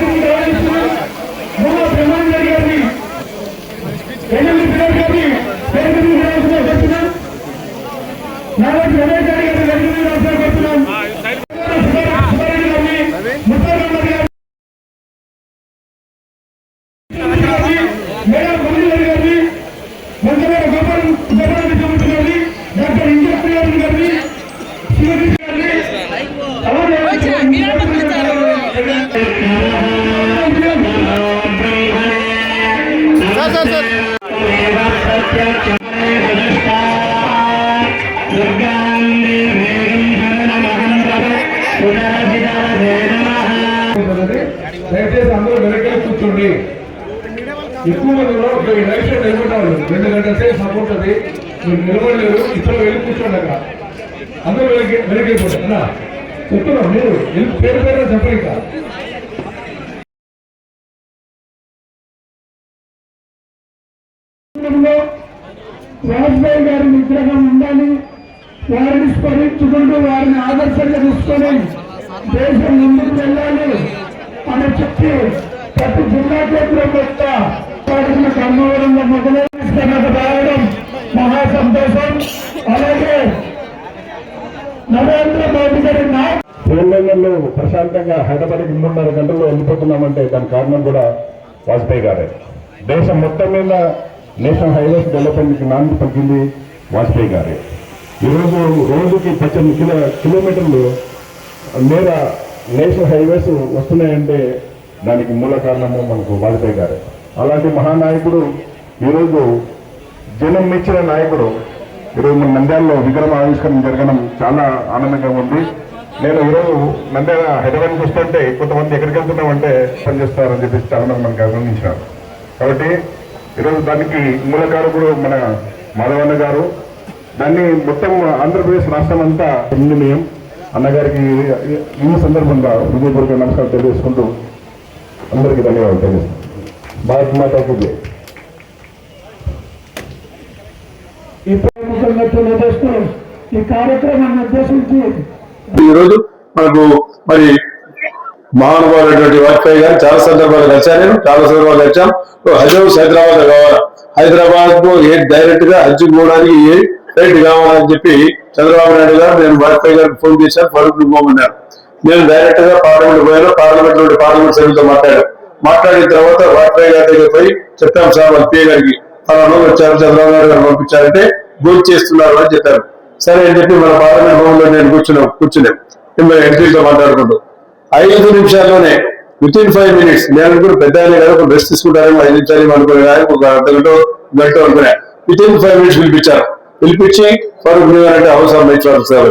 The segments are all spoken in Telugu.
Thank you. దయచేసి అందరూ వెనకే కూర్చోండి. ఎక్కువ మందిలో ఒక ఈ రైట్ సైడ్ నిలబడ్డారు. రెండు గంటల సేపు సపోర్ట్ అది మీరు నిలబడలేరు. ఇద్దరు వెళ్ళి కూర్చోండి అక్కడ అందరూ వెనక్కి వెనక్కి వెళ్ళిపోండి అన్నా చెప్తున్నాం మీరు. వెళ్ళి పేరు పేరు చెప్పండి ఇంకా. వాజ్పేయి గారి విగ్రహం ఉండాలి. వారిని స్మరించుకుంటూ వారిని ఆదర్శంగా తీసుకొని దేశం ముందుకు వెళ్ళాలి. ప్రశాంతంగా హైదరాబాద్ మూడున్నర గంటల్లో వెళ్ళిపోతున్నామంటే దాని కారణం కూడా వాజ్పేయి గారే. దేశం మొత్తం మీద నేషనల్ హైవేస్ డెవలప్మెంట్కి నాంది పలికింది వాజ్పేయి గారే. ఈరోజు రోజుకి పద్దెనిమిది కిలో కిలోమీటర్లు మేర నేషనల్ హైవేస్ వస్తున్నాయంటే దానికి మూల కారణము మనకు వాజ్పేయి గారే. అలాంటి మహానాయకుడు ఈరోజు జనం మెచ్చిన నాయకుడు ఈరోజు మన నంద్యాలలో విగ్రహం ఆవిష్కరణ జరగడం చాలా ఆనందంగా ఉంది. నేను ఈరోజు నంద్యాల హైదరాబాద్కి వస్తుంటే కొంతమంది ఎక్కడికి వెళ్తున్నామంటే పనిచేస్తారని చెప్పేసి చాలా మంది మనకు అభినందించినారు కాబట్టి ఈరోజు దానికి మూలకారకుడు మన మాధవన్న గారు దాన్ని మొత్తం ఆంధ్రప్రదేశ్ రాష్ట్రం అంతా నిర్ణయం అన్నగారికి ఈ సందర్భంగా హృదయపూర్వక నమస్కారం తెలియజేసుకుంటూ అందరికీ ధన్యవాదాలు తెలియజేస్తాను భారత్ మాతాకి ఈ ప్రముఖంగా ఈ కార్యక్రమాన్ని ఉద్దేశించి ఈరోజు మనకు మరి మహానుభావులైనటువంటి వాజ్పేయి గారు చాలా సందర్భాలు కలిశాను నేను చాలా సందర్భాలు కలిసాం హజ్ హైదరాబాద్ కావాలి? హైదరాబాద్లో ఏ డైరెక్ట్గా హజ్ పోవడానికి ఏ ఫ్లైట్ కావాలని చెప్పి చంద్రబాబు నాయుడు గారు నేను వాజ్పేయి గారికి ఫోన్ చేశాను. ఫరూక్ పోమన్నారు నేను డైరెక్ట్గా పార్లమెంట్ పోయాను. పార్లమెంట్ నుండి పార్లమెంట్ సభ్యులతో మాట్లాడాను. మాట్లాడిన తర్వాత వాజ్పేయి గారి దగ్గర పోయి చెప్తాం సార్ వాజ్పేయి గారికి ఫలానా వచ్చారు చంద్రబాబు నాయుడు గారు పంపించారంటే భోజనం చేస్తున్నారు అని చెప్పారు. సరే అని చెప్పి మన పార్లమెంట్ భవన్లో నేను కూర్చున్నాం కూర్చున్నాం. మిమ్మల్ని ఎంపీతో మాట్లాడుకుంటూ. ఐదు నిమిషాల్లోనే విత్ ఇన్ ఫైవ్ మినిట్స్ నేను కూడా పెద్ద ఆయన కదా ఒక రెస్ట్ తీసుకుంటారేమో ఐదు నిమిషాలు అనుకునే కానీ ఒక అర్ధ గంట గంట అనుకునే. విత్ ఇన్ ఫైవ్ మినిట్స్ పిలిపించారు. పిలిపించి ఫరూక్ అంటే అవసరం ఇచ్చారు సార్.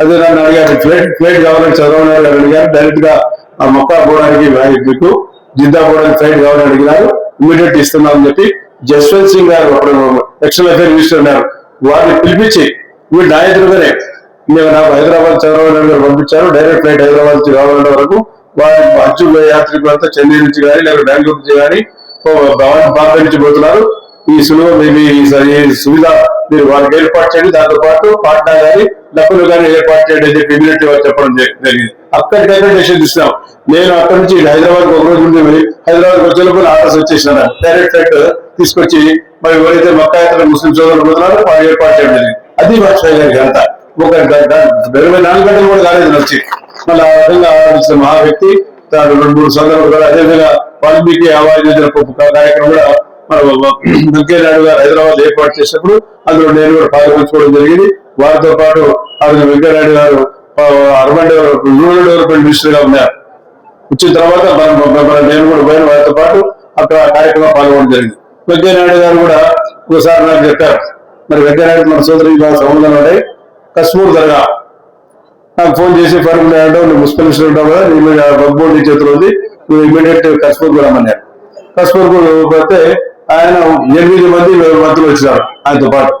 అదే నన్ను అడిగారు ఫ్లైట్ ఫ్లైట్ కావాలని చదవని గారు అడిగారు డైరెక్ట్గా ఆ మొక్క పోవడానికి మీకు జిద్దా పోవడానికి ఫ్లైట్ కావాలని అడిగినారు ఇమీడియట్ ఇస్తున్నామని చెప్పి జస్వంత్ సింగ్ గారు అప్పుడు ఎక్స్టర్నల్ అఫేర్ మినిస్టర్ ఉన్నారు. వారిని పిలిపించి వీళ్ళు నా ఎదురుగానే మేము నాకు హైదరాబాద్ చంద్రబాబు నాయుడు గారు పంపించారు. డైరెక్ట్ ఫ్లైట్ హైదరాబాద్ నుంచి రావాలంటే వరకు వారి అచ్చు యాత్రికులంతా చెన్నై నుంచి కానీ లేదా బెంగళూరు నుంచి కానీ బాంబే నుంచి పోతున్నారు. ఈ సులువ మేము ఈ సువిధ మీరు వారికి ఏర్పాటు చేయండి. దాంతో పాటు పాట్నా కానీ లక్కులు కానీ ఏర్పాటు చేయండి అని చెప్పి ఇమీడియట్లీ వారు చెప్పడం జరిగింది. అక్కడికైతే డెసిషన్ తీసుకున్నాం నేను అక్కడి నుంచి హైదరాబాద్ ఒక రోజు ఉండి హైదరాబాద్ వచ్చేలోపు ఆర్డర్స్ వచ్చేసిన డైరెక్ట్ ఫ్లైట్ తీసుకొచ్చి మరి ఎవరైతే మక్కా ముస్లిం సోదరులు పోతున్నారో వారు ఏర్పాటు చేయడం జరిగింది. అది వాజ్పేయి గారికి అంతా ఒక గ- ఇరవై నాలుగు గంటలు కూడా కాలేదు వచ్చి. మళ్ళీ ఆ విధంగా ఆలోచించిన మహా వ్యక్తి తాను రెండు మూడు సందర్భాలు కూడా అదేవిధంగా వాల్మీకి ఆవాజ్ యోజన కార్యక్రమం కూడా మన వెంకయ్య నాయుడు గారు హైదరాబాద్ ఏర్పాటు చేసినప్పుడు అందులో నేను కూడా పాల్గొంచుకోవడం జరిగింది. వారితో పాటు ఆ రోజు వెంకయ్య నాయుడు గారు అర్బన్ డెవలప్మెంట్ రూరల్ డెవలప్మెంట్ మినిస్టర్గా ఉన్నారు వచ్చిన తర్వాత నేను కూడా పోయిన వారితో పాటు అక్కడ కార్యక్రమం పాల్గొనడం జరిగింది. వెంకయ్యనాయుడు గారు కూడా ఒకసారి నాకు చెప్పారు మరి వెంకయ్యనాయుడు మన సోదరి సంబంధం ఉన్నాయి కశ్మూర్ దర్గా. నాకు ఫోన్ చేసి ఫరూక్ నాయుడు నువ్వు మున్సిపల్ మినిస్టర్ ఉంటావు కదా నీ మీద బోర్డు నీ చేతిలో ఉంది నువ్వు ఇమీడియట్ కశ్మూర్ కూడా రమ్మన్నారు. కశ్మూర్ కూడా పోతే ఆయన ఎనిమిది మంది మంత్రులు వచ్చినారు ఆయనతో పాటు.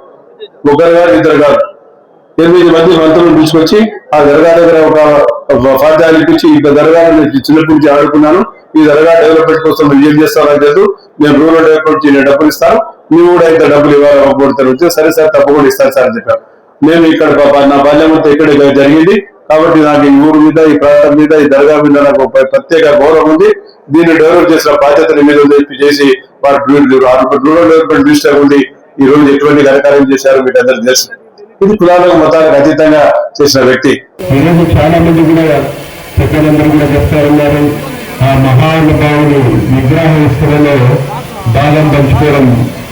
ఒకరు గారు ఇద్దరు కాదు. ఎనిమిది మంది మంత్రులను తీసుకొచ్చి ఆ దర్గా దగ్గర ఒక ఉపాధ్యాయులు ఇప్పించి ఇంత దర్గాను చిన్నప్పటి నుంచి ఆడుకున్నాను. ఈ దర్గా డెవలప్మెంట్ కోసం ఏం చేస్తారని చెప్పి నేను రూరల్ డెవలప్మెంట్ నేను డబ్బులు ఇస్తాను. ನೀವು కూడా ఇంత డబ్బులు ఇవ్వాలి కొడతారు సరే సార్ తప్పకుండా ఇస్తాను సార్ అని చెప్పారు. నేను ఇక్కడ నా బాల్యం అంతా ఇక్కడ జరిగింది. కాబట్టి నాకు ఈ ఊరు మీద ఈ ప్రాంతం మీద ఈ దర్గా మీద నాకు ప్రత్యేక గౌరవం ఉంది. దీన్ని డెవలప్ చేసిన బాధ్యత మీద చెప్పి చేసి వారు రూరల్ డెవలప్మెంట్ మినిస్టర్ ఉంది ఈ రోజు ఎటువంటి కార్యక్రమం చేశారు మీకు అందరూ తెలుసు. ఇది కులాలకు మతాలకు అతీతంగా చేసిన వ్యక్తి. ఈరోజు చాలా మంది కూడా పెద్దలందరూ కూడా చెప్తా ఉన్నారు. ఆ మహానుభావులు విగ్రహ విస్తరణలో బాధం పంచుకోవడం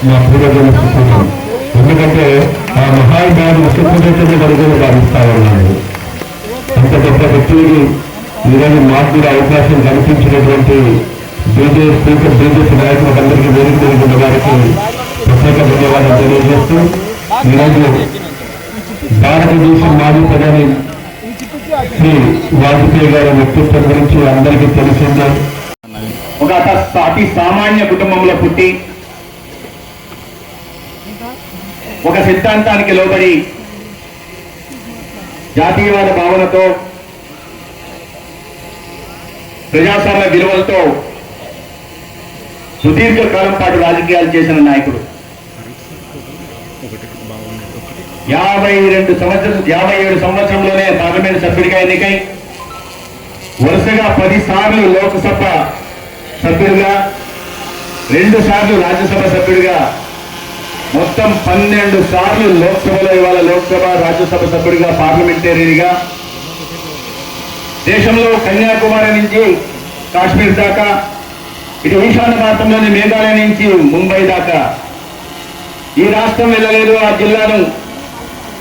మా పూర్వజన సుకృతం. ఎందుకంటే ఆ మహానుభావులు సుకృతమే కనుగొని భావిస్తా ఉన్నాను అంత గొప్ప వ్యక్తులకి ఈరోజు మాకు కూడా అవకాశం కల్పించినటువంటి బీజేపీ స్పీకర్ బీజేపీ నాయకులకు అందరికీ వేదిక వారికి ప్రత్యేక ధన్యవాదాలు తెలియజేస్తూ ఈరోజు భారతదేశం మాజీ ప్రధాని శ్రీ వాజ్పేయి గారి వ్యక్తిత్వం గురించి అందరికీ తెలిసిందే. ఒక అతి సామాన్య కుటుంబంలో పుట్టి ఒక సిద్ధాంతానికి లోబడి జాతీయవాద భావనతో ప్రజాస్వామ్య విలువలతో సుదీర్ఘ కాలం పాటు రాజకీయాలు చేసిన నాయకుడు. యాభై రెండు సంవత్సరం యాభై ఏడు సంవత్సరంలోనే పార్లమెంట్ సభ్యుడిగా ఎన్నికై వరుసగా పదిసార్లు లోక్సభ సభ్యుడిగా రెండు సార్లు రాజ్యసభ సభ్యుడిగా మొత్తం పన్నెండు సార్లు లోక్సభలో ఇవాళ లోక్సభ రాజ్యసభ సభ్యుడిగా పార్లమెంటేరియన్గా. దేశంలో కన్యాకుమారి నుంచి కాశ్మీర్ దాకా ఇటు ఈశాన్య ప్రాంతంలోని మేఘాలయ నుంచి ముంబై దాకా. ఈ రాష్ట్రం వెళ్ళలేదు ఆ జిల్లాను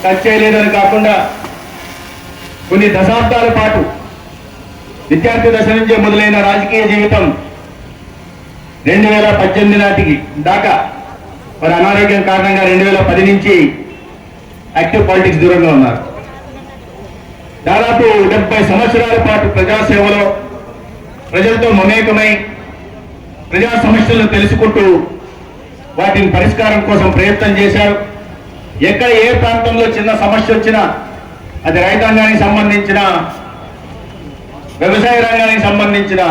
టచ్ చేయలేదని కాకుండా కొన్ని దశాబ్దాల పాటు విద్యార్థి దశ నుంచే మొదలైన రాజకీయ జీవితం రెండు వేల పద్దెనిమిది నాటికి దాకా వారి అనారోగ్యం కారణంగా రెండు వేల పది నుంచి యాక్టివ్ పాలిటిక్స్ దూరంగా ఉన్నారు. దాదాపు డెబ్బై సంవత్సరాల పాటు ప్రజాసేవలో ప్రజలతో మమేకమై ప్రజా సమస్యలను తెలుసుకుంటూ వాటిని పరిష్కారం కోసం ప్రయత్నం చేశారు. ఎక్కడ ఏ ప్రాంతంలో చిన్న సమస్య వచ్చినా అది రైతాంగానికి సంబంధించిన వ్యవసాయ రంగానికి సంబంధించిన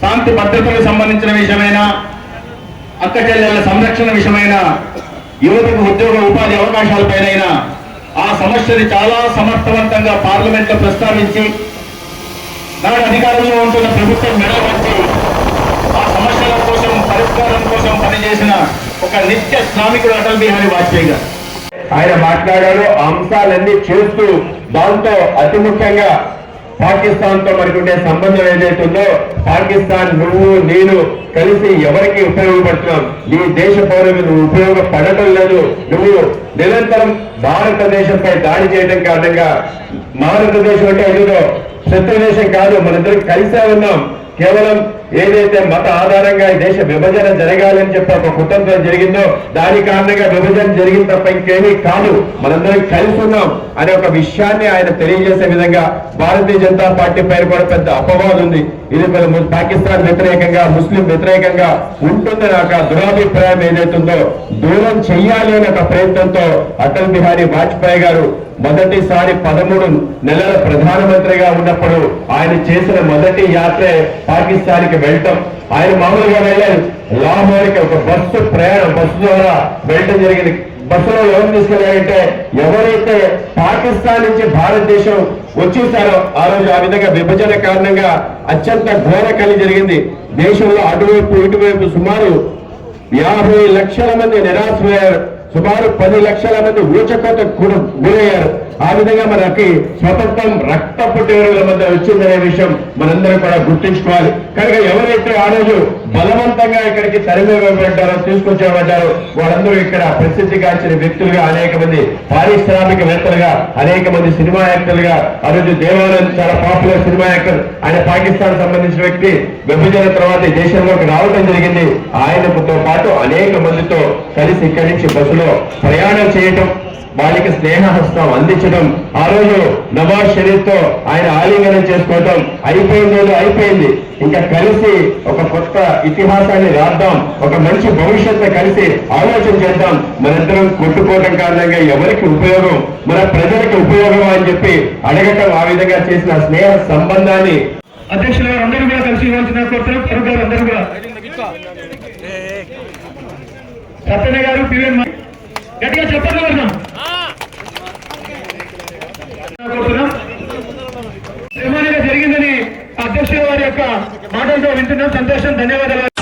శాంతి భద్రతలకు సంబంధించిన విషయమైన అక్క చెల్లెళ్ళ సంరక్షణ విషయమైన యువతకు ఉద్యోగ ఉపాధి అవకాశాలపైనైనా ఆ సమస్యని చాలా సమర్థవంతంగా పార్లమెంట్లో ప్రస్తావించి నాడు అధికారంలో ఉంటున్న ప్రభుత్వం మెడవచ్చి ఆ సమస్యల కోసం పరిష్కారం కోసం పనిచేసిన ఒక నిత్య శ్రామికుడు అటల్ బిహారీ వాజ్పేయి గారు. ఆయన మాట్లాడారు ఆ అంశాలన్నీ చేస్తూ దాంతో అతి ముఖ్యంగా పాకిస్తాన్తో మనకు సంబంధం ఏదైతే ఉందో పాకిస్తాన్ నువ్వు నేను కలిసి ఎవరికి ఉపయోగపడుతున్నాం? నీ దేశ పౌరులు నువ్వు ఉపయోగపడటం లేదు. నువ్వు నిరంతరం భారతదేశంపై దాడి చేయడం కారణంగా భారతదేశం అంటే ఏదో శత్రుదేశం కాదు మనందరం కలిసే ఉన్నాం. కేవలం ఏదైతే మత ఆధారంగా ఈ దేశ విభజన జరగాలని చెప్పి ఒక కుతంత్రం జరిగిందో దాని కారణంగా విభజన జరిగింది తప్ప ఇంకేమీ కాదు. మనందరం కలిసి ఉన్నాం. అనే ఒక విషయాన్ని ఆయన తెలియజేసే విధంగా భారతీయ జనతా పార్టీ పైన కూడా పెద్ద అపవాదం ఉంది. ఇది పాకిస్తాన్ వ్యతిరేకంగా ముస్లిం వ్యతిరేకంగా ఉంటుంది ఒక దురాభిప్రాయం ఏదైతే ఉందో దూరం చెయ్యాలి అనే ఒక ప్రయత్నంతో అటల్ బిహారీ వాజ్పేయి గారు మొదటిసారి పదమూడు నెలల ప్రధానమంత్రిగా ఉన్నప్పుడు ఆయన చేసిన మొదటి యాత్రే పాకిస్తాన్కి వెళ్ళటం. ఆయన మామూలుగా వెళ్ళారు లాహోర్కి ఒక బస్సు ప్రయాణం బస్సు ద్వారా వెళ్ళటం జరిగింది. బస్సులో ఎవరు తీసుకెళ్ళారంటే ఎవరైతే పాకిస్తాన్ నుంచి భారతదేశం వచ్చేసారో ఆ రోజు ఆ విధంగా విభజన కారణంగా అత్యంత ఘోర కలి జరిగింది. దేశంలో అటువైపు ఇటువైపు సుమారు యాభై లక్షల మంది నిరాశపోయారు సుమారు పది లక్షల మంది ఊచకోత గురయ్యారు. ఆ విధంగా మనకి స్వతంత్రం రక్తపు టేరుల మధ్య వచ్చిందనే విషయం మనందరం కూడా గుర్తుంచుకోవాలి. కనుక ఎవరైతే ఆ రోజు బలవంతంగా ఇక్కడికి తరిమివేయబడ్డారో తీసుకొచ్చేబడ్డారో వాళ్ళందరూ ఇక్కడ ప్రసిద్ధిగాంచిన వ్యక్తులుగా అనేక మంది పారిశ్రామికవేత్తలుగా అనేక మంది సినిమా యాక్టర్లుగా ఆ దేవాలయం చాలా పాపులర్ సినిమా యాక్టర్. ఆయన పాకిస్తాన్ సంబంధించిన వ్యక్తి విభజన తర్వాత దేశంలోకి రావడం జరిగింది. ఆయనతో పాటు అనేక మందితో కలిసి ఇక్కడి నుంచి బస్సులో ప్రయాణం చేయటం వాళ్ళకి స్నేహహస్తం అందించడం ఆ రోజు నవాజ్ షరీఫ్తో ఆయన ఆలింగనం చేసుకోవటం అయిపోయింది అయిపోయింది. ఇంకా కలిసి ఒక కొత్త ఇతిహాసాన్ని రాద్దాం ఒక మంచి భవిష్యత్తు కలిసి ఆలోచన చేద్దాం. మనందరం కొట్టుకోవటం కారణంగా ఎవరికి ఉపయోగం మన ప్రజలకు ఉపయోగం అని చెప్పి అడగటం ఆ విధంగా చేసిన స్నేహ సంబంధాన్ని. అధ్యక్షులు గారు అందరూ కూడా కలిసి ఇవ్వాల్సిన కోరుతున్నాం ఫరూక్ గారు అందరూ కూడా. సత్యన గారు పివన్ గట్టిగా చెప్పండి వర్గం కోరుతున్నాం అధ్యక్షుల వారి యొక్క మాటలతో వింటున్నాం. సంతోషం ధన్యవాదాలు.